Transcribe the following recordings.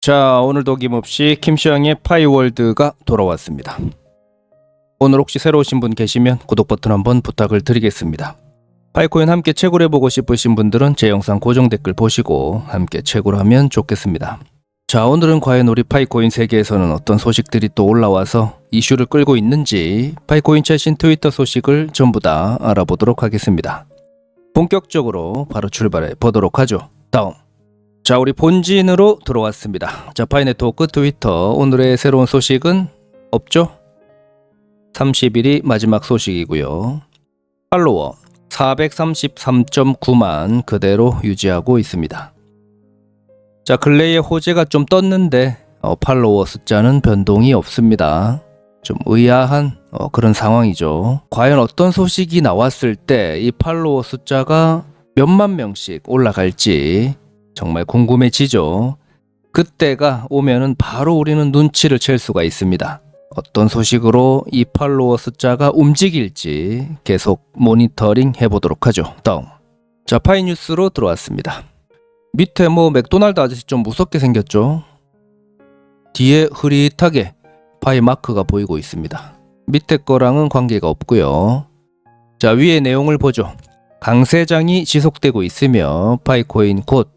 자, 오늘도 김없이 김시영의 파이월드가 돌아왔습니다. 오늘 혹시 새로 오신 분 계시면 구독 버튼 한번 부탁을 드리겠습니다. 파이코인 함께 채굴해 보고 싶으신 분들은 제 영상 고정 댓글 보시고 함께 채굴하면 좋겠습니다. 자, 오늘은 과연 우리 파이코인 세계에서는 어떤 소식들이 또 올라와서 이슈를 끌고 있는지 파이코인 최신 트위터 소식을 전부 다 알아보도록 하겠습니다. 본격적으로 바로 출발해 보도록 하죠. 다음. 자, 우리 본진으로 들어왔습니다. 자, 파이네트워크 트위터 오늘의 새로운 소식은 없죠? 30일이 마지막 소식이고요. 팔로워 433.9만 그대로 유지하고 있습니다. 자, 근래에 호재가 좀 떴는데 어, 팔로워 숫자는 변동이 없습니다. 좀 의아한 어, 그런 상황이죠. 과연 어떤 소식이 나왔을 때 이 팔로워 숫자가 몇만 명씩 올라갈지 정말 궁금해지죠. 그때가 오면은 바로 우리는 눈치를 챌 수가 있습니다. 어떤 소식으로 이 팔로워 숫자가 움직일지 계속 모니터링 해보도록 하죠. 다음. 자, 파이뉴스로 들어왔습니다. 밑에 뭐 맥도날드 아저씨 좀 무섭게 생겼죠? 뒤에 흐릿하게 파이 마크가 보이고 있습니다. 밑에 거랑은 관계가 없고요. 자, 위에 내용을 보죠. 강세장이 지속되고 있으며 파이코인 곧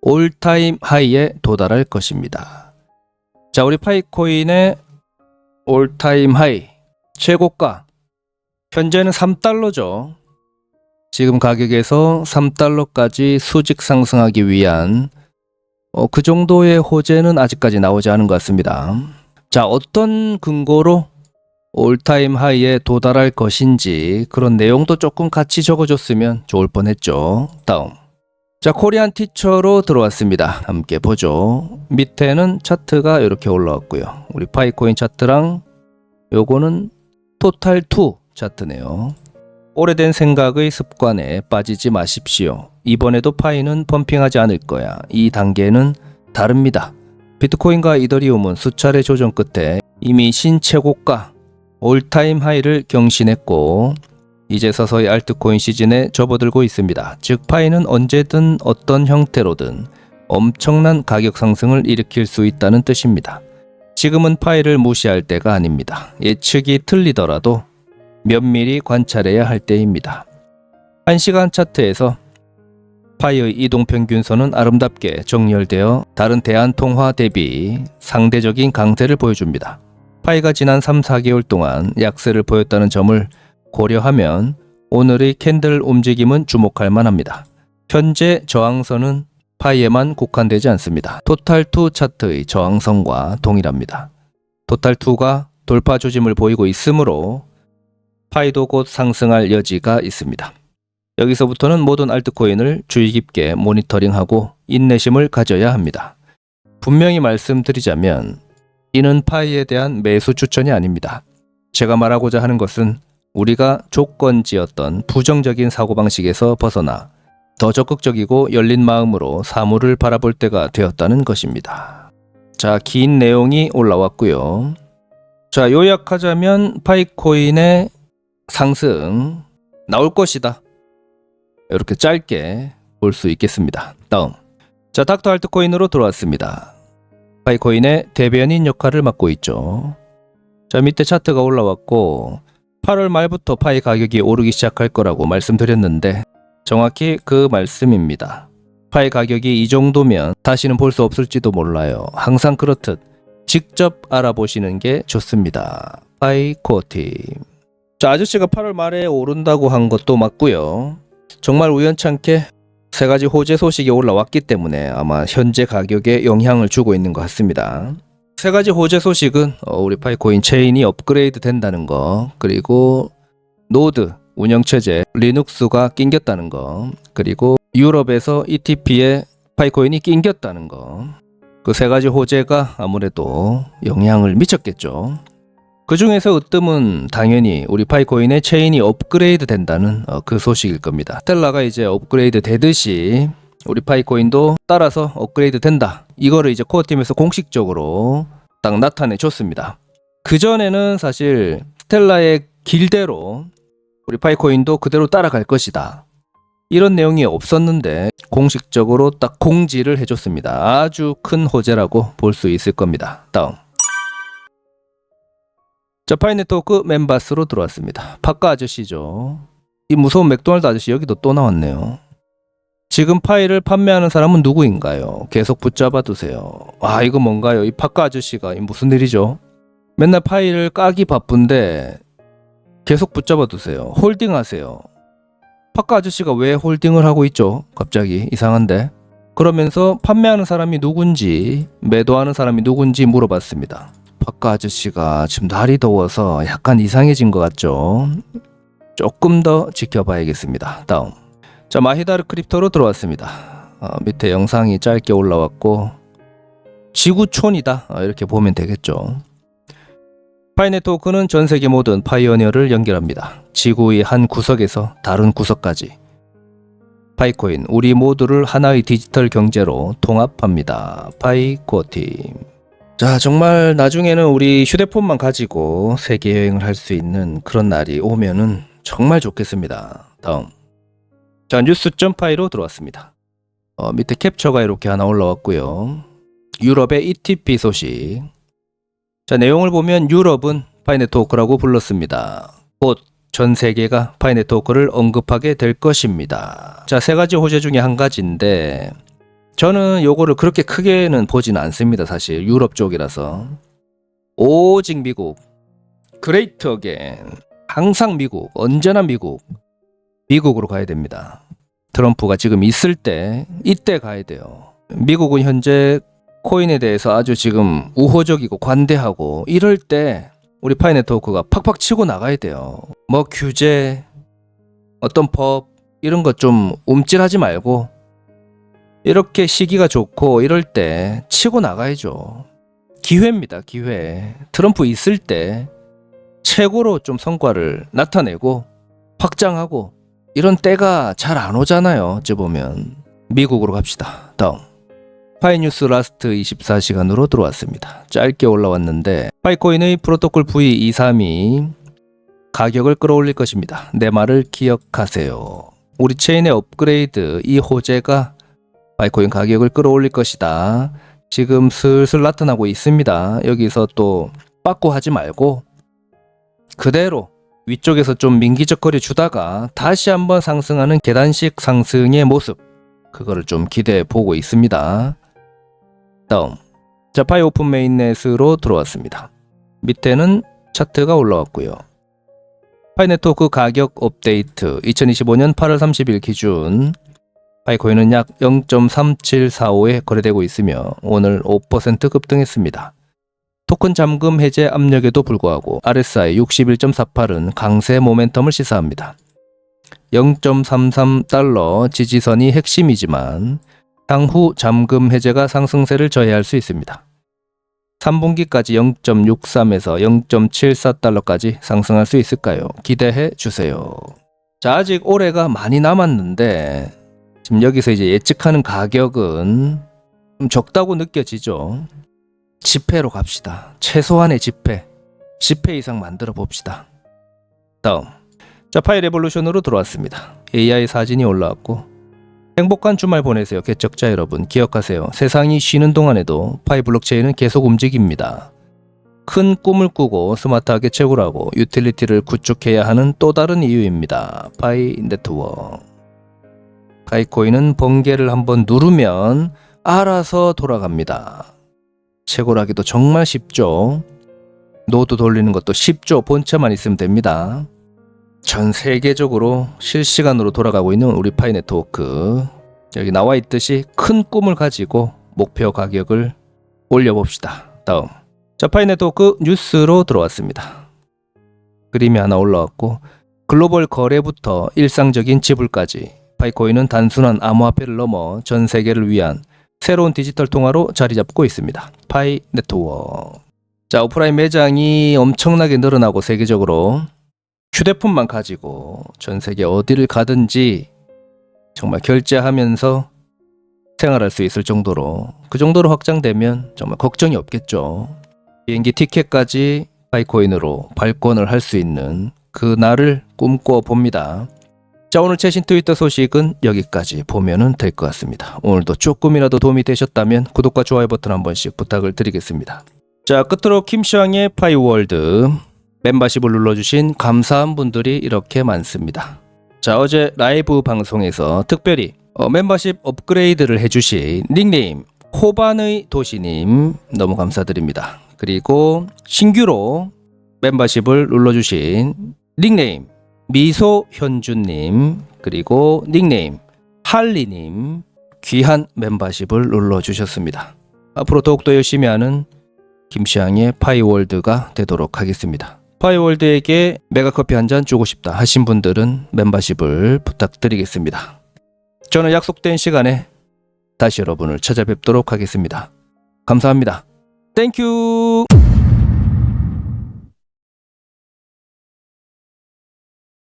올타임 하이에 도달할 것입니다. 자, 우리 파이코인의 올타임 하이 최고가 현재는 3달러죠. 지금 가격에서 3달러까지 수직 상승하기 위한 어, 그 정도의 호재는 아직까지 나오지 않은 것 같습니다. 자, 어떤 근거로 올타임 하이에 도달할 것인지 그런 내용도 조금 같이 적어줬으면 좋을 뻔했죠. 다음. 자, 코리안 티처로 들어왔습니다. 함께 보죠. 밑에는 차트가 이렇게 올라왔고요. 우리 파이코인 차트랑 요거는 토탈 2 차트네요. 오래된 생각의 습관에 빠지지 마십시오. 이번에도 파이는 펌핑하지 않을 거야. 이 단계는 다릅니다. 비트코인과 이더리움은 수차례 조정 끝에 이미 신최고가 올타임 하이를 경신했고 이제 서서히 알트코인 시즌에 접어들고 있습니다. 즉 파이는 언제든 어떤 형태로든 엄청난 가격 상승을 일으킬 수 있다는 뜻입니다. 지금은 파이를 무시할 때가 아닙니다. 예측이 틀리더라도 면밀히 관찰해야 할 때입니다. 1시간 차트에서 파이의 이동 평균선은 아름답게 정렬되어 다른 대한 통화 대비 상대적인 강세를 보여줍니다. 파이가 지난 3, 4개월 동안 약세를 보였다는 점을 고려하면 오늘의 캔들 움직임은 주목할 만합니다. 현재 저항선은 파이에만 국한되지 않습니다. 토탈2 차트의 저항선과 동일합니다. 토탈2가 돌파 조짐을 보이고 있으므로 파이도 곧 상승할 여지가 있습니다. 여기서부터는 모든 알트코인을 주의 깊게 모니터링하고 인내심을 가져야 합니다. 분명히 말씀드리자면 이는 파이에 대한 매수 추천이 아닙니다. 제가 말하고자 하는 것은 우리가 조건지었던 부정적인 사고방식에서 벗어나 더 적극적이고 열린 마음으로 사물을 바라볼 때가 되었다는 것입니다. 자, 긴 내용이 올라왔고요. 자, 요약하자면 파이코인의 상승 나올 것이다. 이렇게 짧게 볼 수 있겠습니다. 다음. 자, 닥터 알트코인으로 돌아왔습니다. 파이코인의 대변인 역할을 맡고 있죠. 자, 밑에 차트가 올라왔고 8월 말부터 파이 가격이 오르기 시작할 거라고 말씀드렸는데 정확히 그 말씀입니다. 파이 가격이 이 정도면 다시는 볼 수 없을지도 몰라요. 항상 그렇듯 직접 알아보시는 게 좋습니다. 파이 코어팀. 자, 아저씨가 8월 말에 오른다고 한 것도 맞고요. 정말 우연찮게 세 가지 호재 소식이 올라왔기 때문에 아마 현재 가격에 영향을 주고 있는 것 같습니다. 세 가지 호재 소식은 어, 우리 파이코인 체인이 업그레이드 된다는 거, 그리고 노드 운영체제 리눅스가 낑겼다는 거, 그리고 유럽에서 ETP에 파이코인이 낑겼다는 거. 그 세 가지 호재가 아무래도 영향을 미쳤겠죠. 그 중에서 으뜸은 당연히 우리 파이코인의 체인이 업그레이드 된다는 어, 그 소식일 겁니다. 스텔라가 이제 업그레이드 되듯이 우리 파이코인도 따라서 업그레이드 된다. 이거를 이제 코어팀에서 공식적으로 딱 나타내 줬습니다. 그전에는 사실 스텔라의 길대로 우리 파이코인도 그대로 따라갈 것이다. 이런 내용이 없었는데 공식적으로 딱 공지를 해줬습니다. 아주 큰 호재라고 볼 수 있을 겁니다. 다음. 자, 파이 네트워크 멤버스로 들어왔습니다. 파카 아저씨죠. 이 무서운 맥도날드 아저씨 여기도 또 나왔네요. 지금 파일을 판매하는 사람은 누구인가요? 계속 붙잡아 두세요. 아, 이거 뭔가요? 이 파카 아저씨가 이 무슨 일이죠? 맨날 파일을 까기 바쁜데 계속 붙잡아 두세요. 홀딩 하세요. 파카 아저씨가 왜 홀딩을 하고 있죠? 갑자기 이상한데. 그러면서 판매하는 사람이 누군지, 매도하는 사람이 누군지 물어봤습니다. 파카 아저씨가 지금 날이 더워서 약간 이상해진 것 같죠? 조금 더 지켜봐야겠습니다. 다음. 자, 마히다르 크립토로 들어왔습니다. 어, 밑에 영상이 짧게 올라왔고, 지구촌이다. 어, 이렇게 보면 되겠죠. 파이 네트워크는 전 세계 모든 파이오니어를 연결합니다. 지구의 한 구석에서 다른 구석까지. 파이코인, 우리 모두를 하나의 디지털 경제로 통합합니다. 파이코팀. 자, 정말 나중에는 우리 휴대폰만 가지고 세계 여행을 할 수 있는 그런 날이 오면은 정말 좋겠습니다. 다음. 자, 뉴스.파이로 들어왔습니다. 어, 밑에 캡처가 이렇게 하나 올라왔고요. 유럽의 ETP 소식. 자, 내용을 보면 유럽은 파이네트워크라고 불렀습니다. 곧 전 세계가 파이네트워크를 언급하게 될 것입니다. 자, 세 가지 호재 중에 한 가지인데 저는 요거를 그렇게 크게는 보지는 않습니다. 사실 유럽 쪽이라서 오직 미국 그레이트 어겐 항상 미국 언제나 미국 미국으로 가야 됩니다. 트럼프가 지금 있을 때 이때 가야 돼요. 미국은 현재 코인에 대해서 아주 지금 우호적이고 관대하고 이럴 때 우리 파이 네트워크가 팍팍 치고 나가야 돼요. 뭐 규제, 어떤 법 이런 것 좀 움찔하지 말고 이렇게 시기가 좋고 이럴 때 치고 나가야죠. 기회입니다, 기회. 트럼프 있을 때 최고로 좀 성과를 나타내고 확장하고 이런 때가 잘 안 오잖아요. 어찌 보면 미국으로 갑시다. 다음. 파이뉴스 라스트 24시간으로 들어왔습니다. 짧게 올라왔는데 파이코인의 프로토콜 V232 가격을 끌어올릴 것입니다. 내 말을 기억하세요. 우리 체인의 업그레이드 이 호재가 파이코인 가격을 끌어올릴 것이다. 지금 슬슬 나타나고 있습니다. 여기서 또 빠꾸 하지 말고 그대로 위쪽에서 좀 민기적거려 주다가 다시 한번 상승하는 계단식 상승의 모습 그거를 좀 기대해 보고 있습니다. 다음 자 파이 오픈 메인넷으로 들어왔습니다. 밑에는 차트가 올라왔고요. 파이 네트워크 가격 업데이트 2025년 8월 30일 기준 파이코인은 약 0.3745에 거래되고 있으며 오늘 5% 급등했습니다. 토큰 잠금 해제 압력에도 불구하고 RSI 61.48은 강세 모멘텀을 시사합니다. 0.33달러 지지선이 핵심이지만 향후 잠금 해제가 상승세를 저해할 수 있습니다. 3분기까지 0.63에서 0.74달러까지 상승할 수 있을까요? 기대해 주세요. 자, 아직 올해가 많이 남았는데 지금 여기서 이제 예측하는 가격은 좀 적다고 느껴지죠. 지폐로 갑시다. 최소한의 지폐. 지폐 이상 만들어 봅시다. 다음. 자, 파이 레볼루션으로 들어왔습니다. AI 사진이 올라왔고 행복한 주말 보내세요. 개척자 여러분. 기억하세요. 세상이 쉬는 동안에도 파이 블록체인은 계속 움직입니다. 큰 꿈을 꾸고 스마트하게 채굴하고 유틸리티를 구축해야 하는 또 다른 이유입니다. 파이 네트워크. 파이코인은 번개를 한번 누르면 알아서 돌아갑니다. 채굴하기도 정말 쉽죠. 노드 돌리는 것도 쉽죠. 본체만 있으면 됩니다. 전 세계적으로 실시간으로 돌아가고 있는 우리 파이 네트워크. 여기 나와 있듯이 큰 꿈을 가지고 목표 가격을 올려봅시다. 다음. 자, 파이 네트워크 뉴스로 들어왔습니다. 그림이 하나 올라왔고, 글로벌 거래부터 일상적인 지불까지 파이코인은 단순한 암호화폐를 넘어 전 세계를 위한 새로운 디지털 통화로 자리 잡고 있습니다. 파이 네트워크. 자, 오프라인 매장이 엄청나게 늘어나고 세계적으로 휴대폰만 가지고 전 세계 어디를 가든지 정말 결제하면서 생활할 수 있을 정도로 그 정도로 확장되면 정말 걱정이 없겠죠. 비행기 티켓까지 파이코인으로 발권을 할 수 있는 그 날을 꿈꿔 봅니다. 자 오늘 최신 트위터 소식은 여기까지 보면은 될 것 같습니다. 오늘도 조금이라도 도움이 되셨다면 구독과 좋아요 버튼 한 번씩 부탁을 드리겠습니다. 자 끝으로 김시황의 파이월드 멤버십을 눌러주신 감사한 분들이 이렇게 많습니다. 자 어제 라이브 방송에서 특별히 어, 멤버십 업그레이드를 해주신 닉네임 호반의 도시님 너무 감사드립니다. 그리고 신규로 멤버십을 눌러주신 닉네임 미소 현주님 그리고 닉네임 할리님 귀한 멤버십을 눌러주셨습니다. 앞으로 더욱더 열심히 하는 김시향의 파이월드가 되도록 하겠습니다. 파이월드에게 메가커피 한 잔 주고 싶다 하신 분들은 멤버십을 부탁드리겠습니다. 저는 약속된 시간에 다시 여러분을 찾아뵙도록 하겠습니다. 감사합니다. 땡큐!